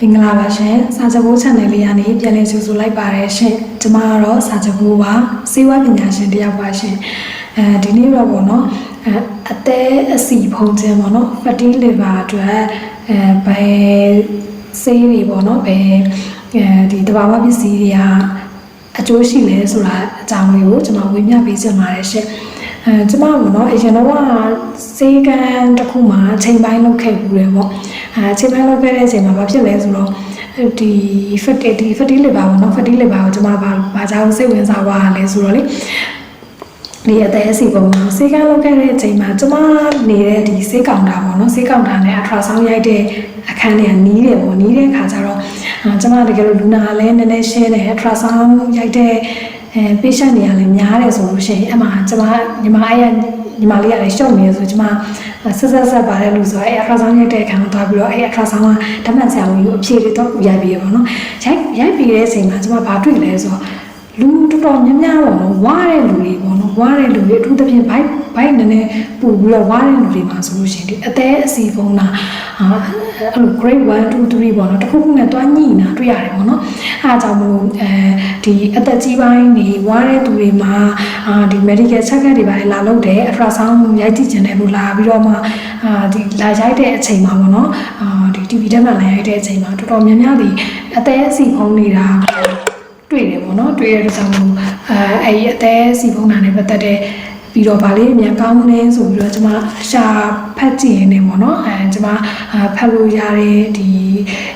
မင်္ဂလာပါရှင်စာချဘိုး channel လေးကနေပြန်လည်ကြိုဆိုလိုက်ပါတယ်ရှင်ကျမကတော့စာချဘိုးပါစေဝပညာရှင်တစ်ယောက်ပါရှင်အဲဒီနေ့တော့ပေါ့နော်အဲအသေးအစီဖုံးခြင်းပေါ့နော် fatty liver အတွက်အဲဘယ်ဆေးတွေပေါ့နော်ဘယ်အဲဒီတဘာဝပစ္စည်းတွေကအကျိုးရှိလဲဆိုတာအကြောင်းလေးကိုကျွန်တော်ဝေမျှပေးချင်ပါတယ်ရှင် အဲကျမကတော့အရင်တော့စေကန်းတစ်ခုမှာချိန်ပိုင်းလုပ်ခဲ့ဘူးတယ်ပေါ့အဲချိန်ပိုင်းလုပ်ခဲ့တဲ့အချိန်မှာဘာဖြစ်လဲဆိုတော့ဒီ fatty ဒီ fatty liver ပေါ့နော် fatty liver ကိုကျမဘာဘာကြောင့်စိတ်ဝင်စားသွားလဲဆိုတော့လေဒီအသေးစီပုံမှာစေကန်းလုပ်ခဲ့တဲ့အချိန်မှာကျမနေတဲ့ဒီစေကောင်တာပေါ့နော်စေကောင်တာနဲ့ ultrasound ရိုက်တဲ့အခန်းတွေကနီးတယ်ပေါ့နီးတဲ့အခါကျတော့ကျမတကယ်လို့လူနာလည်းနည်းနည်းရှင်းတယ် ultrasound ရိုက်တဲ့ အဲ patient တွေကလည်းများတယ်ဆိုလို့ရှိရင်အမှကျမညီမအဲ့ရညီမလေးကလည်းရှုပ်နေရဆိုကျမဆက်ဆက်ဆက်ပါတယ်လို့ဆိုတော့အဲ့ ultrasound ရိုက်တဲ့အခန်းကိုသွားပြီးတော့အဲ့ ultrasound ကဓာတ်မှန်ဆရာဝန်ကြီးကိုအဖြေတွေတော့ရိုက်ပြီးရပါတော့ရိုက်ရိုက်ပြီးတဲ့အချိန်မှာကျမဘာတွေ့လဲဆိုတော့လူတော်တော်များများပေါ့နော်ဝါတဲ့လူတွေပေါ့နော်ဝါတဲ့လူတွေအထူးသဖြင့်ဘိုက်ဘိုက်နည်းနည်းပူပြီးတော့ဝါတဲ့လူတွေမှာဆိုလို့ရှိရင်ဒီအသေးအစီဖုံးတာဟာ အဲ့လို grade 1 2 3ပေါ့နော်တစ်ခုခုနဲ့တွားညှိနေတာတွေ့ရတယ်ပေါ့နော်အားကြောင့်မလို့အဲဒီအသက်ကြီးပိုင်းနေဝါတဲ့သူတွေမှာအာဒီ medical check up တွေပါလာလုပ်တယ် ultrasound ရိုက်ကြည့်ကျင်တယ်လို့လာပြီးတော့မှအာဒီလာရိုက်တဲ့အချိန်မှာပေါ့နော်အာဒီ TV တက်မှလာရိုက်တဲ့အချိန်မှာတော်တော်များများဒီအသေးအစီဖုံးနေတာတွေ့တယ်ပေါ့နော်တွေ့ရတဲ့ကြောင့်မို့အဲအဲ့ဒီအသေးစီဖုံးတာနဲ့ပတ်သက်တဲ့ ပြီးတော့ဗာလေးအမြန်ကောင်းနေဆိုပြီးတော့ကျွန်မရှာဖတ်ကြည့်ရင်းနေပေါ့နော်အဲကျွန်မအာဖတ်လို့ရတဲ့ဒီ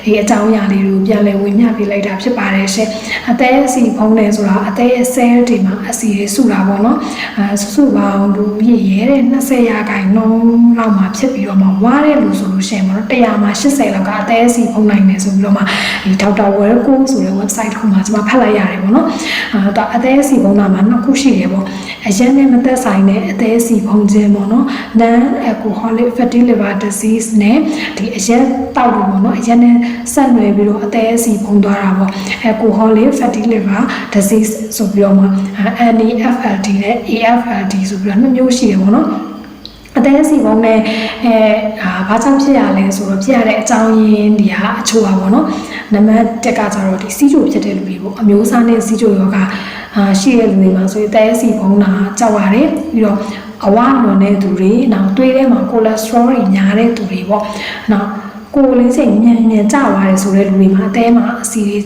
ဒီအကြောင်းအရာလေးတွေကိုပြန်လည်ဝင်မျှပေးလိုက်တာဖြစ်ပါတယ်ရှင်အသေးအစီဖုံးတယ်ဆိုတာအသေးအစဲတွေမှာအစီတွေစုတာပေါ့နော်အဲစုစုပေါင်းလူရည်ရဲတဲ့20ရာခိုင်နှုန်းလောက်မှာဖြစ်ပြီးတော့မှဝါတဲ့လူဆိုလို့ရှိရင်ပေါ့နော်100မှာ80လောက်ကအသေးအစီဖုံးနိုင်တယ်ဆိုပြီးတော့မှဒီဒေါက်တာဝဲကိုဆိုတဲ့ website တစ်ခုမှာကျွန်မဖတ်လိုက်ရတယ်ပေါ့နော်အာတော့အသေးအစီဖုံးတာမှာနှစ်ခုရှိတယ်ပေါ့အရင်နဲ့မသက်ဆိုင်တဲ့အသေးအစီဖုံးခြင်းပေါ့နော် non alcoholic fatty liver disease နဲ့ဒီအရင်တောက်လို့ပေါ့နော်အရင်နဲ့ဆက်နွယ်ပြီးတော့အသေးအစီဖုံးသွားတာပေါ့ alcoholic fatty liver disease ဆိုပြီးတော့မှ NAFLD နဲ့ AFLD ဆိုပြီးတော့နှစ်မျိုးရှိတယ်ပေါ့နော်အသေးအစီပုံနဲ့အဲအာဘာကြောင့်ဖြစ်ရလဲဆိုတော့ဖြစ်ရတဲ့အကြောင်းရင်းတွေကအချို့ပါပေါ့နော်နံပါတ်1ကကြတော့ဒီစီးချိုဖြစ်တဲ့လူတွေပေါ့အမျိုးအစားနဲ့စီးချိုယောဂအာရှိတဲ့လူတွေမှာဆိုရင်အသေးအစီပုံတာကြောက်ရတယ်ပြီးတော့အဝလွန်တဲ့သူတွေနောက်သွေးထဲမှာကိုလက်စထရောတွေများတဲ့သူတွေပေါ့နောက် ကိုယ်လေးစိတ်မြန်မြန်ကျသွားတယ်ဆိုတဲ့လူတွေမှာအသေးမှာအစီတွေ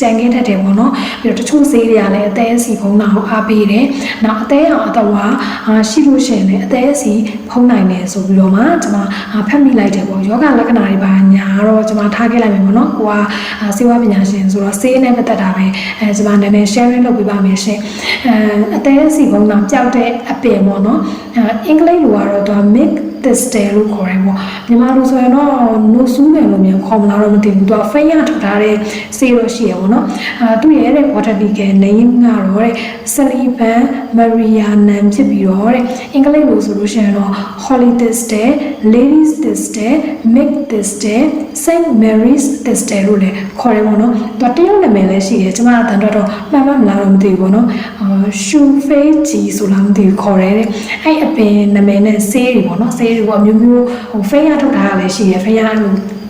ကြံခဲ့တတ်တယ်ပေါ့နော်ပြီးတော့တချို့ဆေးတွေကလည်းအသေးအစီဖုံးတာကိုအားပေးတယ်နောက်အသေးအောင်အတော့ဟာအာရှိလို့ရှိရင်လည်းအသေးအစီဖုံးနိုင်တယ်ဆိုပြီးတော့မှကျွန်မအာဖတ်မိလိုက်တယ်ပေါ့ယောဂလက္ခဏာတွေပါညာတော့ကျွန်မထားခဲ့လိုက်မယ်ပေါ့နော်ကိုကအာစေဝပညာရှင်ဆိုတော့ဆေးနဲ့ပတ်သက်တာပဲအဲကျွန်မနည်းနည်း sharing လုပ်ပေးပါမယ်ရှင်အဲအသေးအစီဖုံးတာပျောက်တဲ့အပင်ပေါ့နော်အဲအင်္ဂလိပ်လိုကတော့သူက mix tester လို့ခေါ်တယ်ပေါ့မြန်မာလိုဆိုရင်တော့ no ဆူးမယ်လို့မြန်ခေါ်မလားတော့မသိဘူးသူကဖိတ်ရထုတ်ထားတဲ့ဆေးတော့ရှိရပေါ့နော်အာသူရဲ့တဲ့ botanical name ကတော့တဲ့ Sullivan Marianum ဖြစ်ပြီးတော့တဲ့အင်္ဂလိပ်လိုဆိုလို့ရှိရင်တော့ Holly tester Ladies tester Mick tester Saint Mary's tester လို့လည်းခေါ်တယ်ပေါ့နော်သူတရုတ်နာမည်လည်းရှိတယ်ကျွန်မအတန်တော့တော့မှန်မှန်မလားတော့မသိဘူးပေါ့နော်အာရှူဖေးဂျီဆိုလားမသိဘူးခေါ်တယ်တဲ့အဲ့အပင်နာမည်နဲ့ဆေးတွေပေါ့နော်ဆေးတွေပေါ့အမျိုးမျိုးဟိုဖိတ်ရထုတ်ထားတာလည်းရှိတယ်ဖိတ်ရလို့ I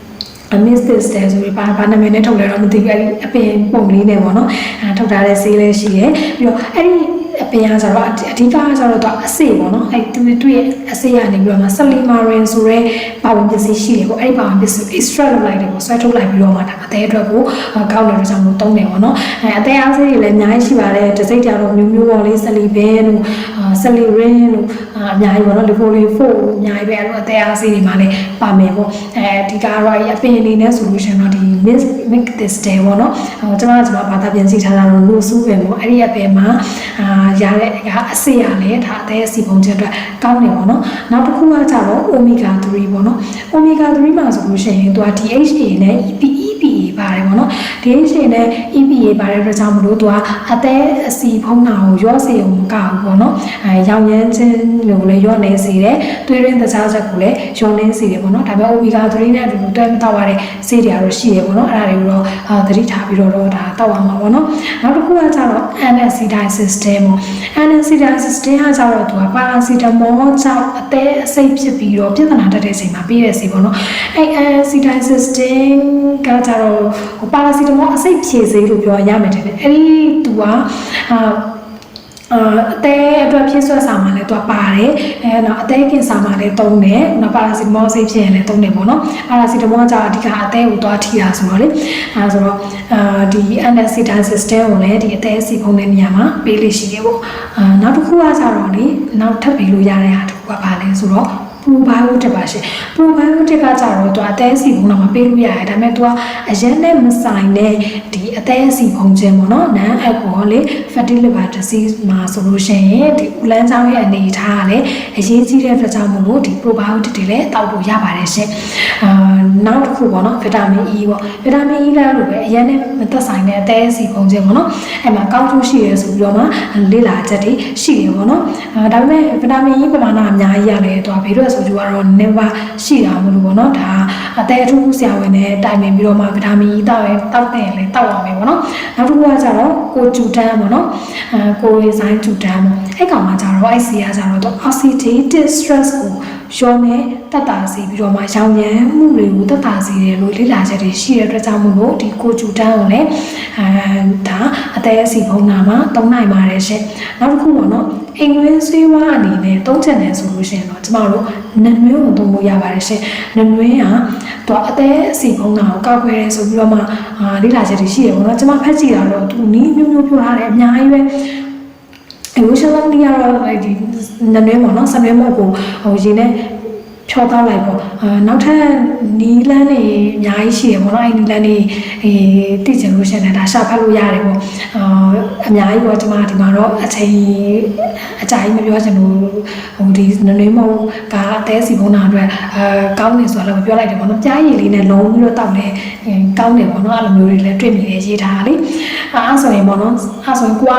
miss this တဲ့ဆိုပြီးဘာဘာနာမည်နဲ့ထုတ်လဲတော့မသိဘူးအဲ့ဒီအပင်ပုံလေးနဲ့ပေါ့နော်အဲထုတ်ထားတဲ့ဆေးလေးရှိတယ်ပြီးတော့အဲ့ဒီအပင်ကဆိုတော့အဓိကကဆိုတော့သူအဆေပေါ့နော်အဲ့သူသူရဲ့အဆေကနေပြီးတော့မှ salimarin ဆိုရဲပါဝင်ပစ္စည်းရှိတယ်ပေါ့အဲ့ဒီပါဝင်ပစ္စည်း extract လုပ်လိုက်တယ်ပေါ့ဆွဲထုတ်လိုက်ပြီးတော့မှဒါအသေးအတွက်ကိုကောက်နေတဲ့ကြောင့်မို့တုံးတယ်ပေါ့နော်အဲအသေးအားဆေးတွေလည်းအများကြီးရှိပါတယ်တစ်စိတ်ကြတော့မျိုးမျိုးပေါ့လေ salivin တို့ salirin တို့အများကြီးပေါ့နော် lifolin 4အများကြီးပဲအဲ့လိုအသေးအားဆေးတွေမှာလည်းပါမယ်ပေါ့အဲဒီကတော့အပင်အနေနဲ့ဆိုလို့ရှိရင်တော့ဒီ mix mix this day ပေါ့နော်ဟိုကျွန်မကျွန်မဘာသာပြန်စီထားတာတော့လို့စူးပဲပေါ့အဲ့ဒီအပင်မှာအာရတဲ့အဆေးရလေဒါအသေးအစီပုံချက်အတွက်ကောင်းတယ်ပေါ့နော်နောက်တစ်ခုကကြတော့ omega 3ပေါ့နော် omega 3မှာဆိုလို့ရှိရင်သူက DHA နဲ့ EPA EPA ပါတယ်ပေါ့ပေါ့နော် DHA နဲ့ EPA ပါတဲ့အတွက်ကြောင့်မလို့သူကအသေးအစီဖုံးတာကိုရောစေအောင်မကဘူးပေါ့နော်အဲရောင်ရမ်းခြင်းလို့လည်းရောနေစေတယ်သွေးရင်းတခြားချက်ကိုလည်းရောနေစေတယ်ပေါ့နော်ဒါပေမဲ့ omega 3နဲ့အတူတူတွဲမတော့ရတဲ့ဆေးတွေကတော့ရှိတယ်ပေါ့နော်အဲ့ဒါတွေကိုတော့အာသတိထားပြီးတော့တော့ဒါတောက်အောင်ပါပေါ့နော်နောက်တစ်ခုကကျတော့ NSAID system ပေါ့ NSAID system ကကျတော့သူက paracetamol ကြောင့်အသေးအစိတ်ဖြစ်ပြီးတော့ပြဿနာတက်တဲ့အချိန်မှာပြီးတဲ့စီပေါ့နော်အဲ့ NSAID system ကကျတော့ဟို paracetamol အစိတ်ဖြည့်စေးလို့ပြောရမယ်တဲ့အဲ့ဒီသူကအာအာအသေးအတွက်ဖြည့်ဆွတ်စာမှာလည်းသူကပါတယ်အဲတော့အသေးကင်စာမှာလည်းတုံးတယ်နောက်ပါရာစီတမောစိတ်ဖြစ်ရင်လည်းတုံးတယ်ပေါ့နော်ပါရာစီတမောကကြာအဓိကအသေးကိုသွားထိတာဆိုတော့လေအဲဆိုတော့အာဒီ anesthesia system ကိုလည်းဒီအသေးစီဖုံးတဲ့နေရာမှာပေးလို့ရှိတယ်ပေါ့အာနောက်တစ်ခုကကြတော့လေနောက်ထပ်ပေးလို့ရတဲ့ဟာတစ်ခုကဘာလဲဆိုတော့ probiotic ပါရှင် probiotic ကကြတော့သူအသေးစီဖုံးတော့မပေးလို့ရတယ်ဒါပေမဲ့သူကအရင်နဲ့မဆိုင်တဲ့ဒီအသေးစီဖုံးခြင်းပေါ့နော် non alcoholic fatty liver disease မှာဆိုလို့ရှိရင်ဒီဥလန်းချောင်းရဲ့အနေအထားကလည်းအရေးကြီးတဲ့အတွက်ကြောင့်မို့လို့ဒီ probiotic တွေလည်းတောက်လို့ရပါတယ်ရှင်အာနောက်တစ်ခုပေါ့နော် vitamin E ပေါ့ vitamin E လည်းလို့ပဲအရင်နဲ့မသက်ဆိုင်တဲ့အသေးစီဖုံးခြင်းပေါ့နော်အဲ့မှာကောင်းကျိုးရှိရဲဆိုပြီးတော့မှလေ့လာချက်တွေရှိတယ်ပေါ့နော်အာဒါပေမဲ့ vitamin E ပမာဏအများကြီးရတယ်သူကဘေးတော့ဆိုကြတော့ never ရှိတာမလို့ပေါ့နော်ဒါအသေးအထူးဆရာဝန်နဲ့တိုင်ပင်ပြီးတော့မှ vitamin E တောက်ရင်တောက်တဲ့ရင်လည်းတောက်ရမယ်ပေါ့နော်နောက်တစ်ခုကကြတော့ကိုဂျူတန်ပေါ့နော်အဲကိုရီဆိုင်ဂျူတန်ပေါ့အဲ့ကောင်ကကြတော့အဲ့စီကကြတော့ oxidative stress ကို ရောနေတက်တာစီပြီးတော့မှရောင်ရမ်းမှုတွေကိုတက်တာစီတယ်လို့လေ့လာချက်တွေရှိတဲ့အတွက်ကြောင့်မို့လို့ဒီကိုဂျူတန်ကိုလည်းအဲဒါအသေးအစီဖုံးတာမှာသုံးနိုင်ပါတယ်ရှင်နောက်တစ်ခုပေါ့နော်အိမ်တွင်းဆွေးဝါးအနေနဲ့သုံးချင်တယ်ဆိုလို့ရှိရင်တော့ကျမတို့နနွေးကိုသုံးလို့ရပါတယ်ရှင်နနွေးကတော့အသေးအစီဖုံးတာကိုကောက်ခွဲရဲဆိုပြီးတော့မှအာလေ့လာချက်တွေရှိတယ်ပေါ့နော်ကျမဖတ်ကြည့်တာတော့သူနီးမျိုးမျိုးပြောထားတယ်အများကြီးပဲ အဝရှလုံးဒီကတော့ဒီနနွေးပေါ့နော်ဆနွေးမို့ကိုဟိုရင်းနဲ့ ဖြောသားလိုက်ပေါ့အာနောက်ထပ်နီလန်းနေအများကြီးရှိရပေါ့နော်အဲ့နီလန်းနေအေးတည်ချင်လို့ရှိရင်ဒါရှာဖတ်လို့ရတယ်ပေါ့အာအများကြီးပေါ့ဒီမှာဒီမှာတော့အချိန်အကြိုင်မပြောချင်လို့ဟိုဒီနနွေးမို့ကအသေးစီပုံနာအတွက်အာကောင်းနေဆိုတော့လည်းပြောလိုက်တယ်ပေါ့နော်ကြားရည်လေးနဲ့လုံးပြီးတော့တောက်နေကောင်းတယ်ပေါ့နော်အဲ့လိုမျိုးတွေလည်းတွေ့မိတယ်ရေးထားတာလေအဲ့ဆိုရင်ပေါ့နော်အဲ့ဆိုရင်ကိုက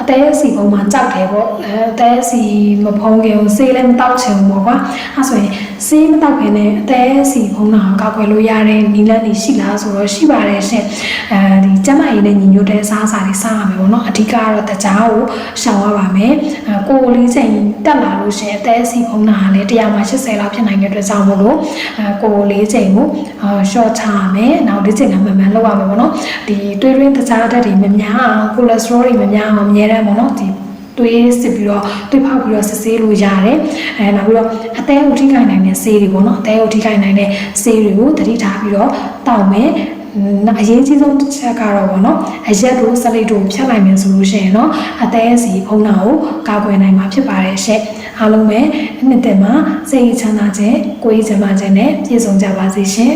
အသေးစီပုံမှာကြောက်တယ်ပေါ့အဲအသေးစီမဖုံးခင်ဆေးလည်းမတောက်ချင်ဘူးပေါ့ကွာအဲ့ဆိုရင်ဆေးမတောက်ခင်နဲ့အသေးစီဖုံးတာကိုကောက်ွယ်လို့ရတဲ့နီလန်းတွေရှိလားဆိုတော့ရှိပါတယ်ရှင်အဲဒီကျမကြီးနဲ့ညီညွတ်တဲ့စားစာတွေစားရမယ်ပေါ့နော်အဓိကကတော့တကြားကိုရှောင်ရပါမယ်အဲကိုယ်လေးချိန်တက်လာလို့ရှင်အသေးစီဖုံးတာကလည်း100မှာ80လောက်ဖြစ်နိုင်တဲ့အတွက်ကြောင့်မို့လို့အဲကိုယ်လေးချိန်ကိုအာ short ချရမယ်နောက်လေးချိန်ကမှန်မှန်လောက်ရမယ်ပေါ့နော်ဒီတွေးရင်းတကြားဓာတ်တွေမများအောင် cholesterol တွေမများအောင်အများတမ်းပေါ့နော်ဒီ တွေးစစ်ပြီးတော့တွေးဖောက်ပြီးတော့စစ်ဆေးလို့ရတယ်အဲနောက်ပြီးတော့အသေးကိုထိခိုက်နိုင်တဲ့ဆေးတွေပေါ့နော်အသေးကိုထိခိုက်နိုင်တဲ့ဆေးတွေကိုတတိထားပြီးတော့တောက်မယ်အရေးကြီးဆုံးတစ်ချက်ကတော့ဗောနော်အရက်တို့စလိတ်တို့ဖြတ်လိုက်မယ်ဆိုလို့ရှိရင်တော့အသေးစီဖုံးတာကိုကာကွယ်နိုင်မှာဖြစ်ပါတယ်ရှင့်အားလုံးပဲနှစ်သက်မှာစိတ်ချမ်းသာခြင်းကိုယ်ရေးချမ်းသာခြင်းနဲ့ပြည့်စုံကြပါစေရှင်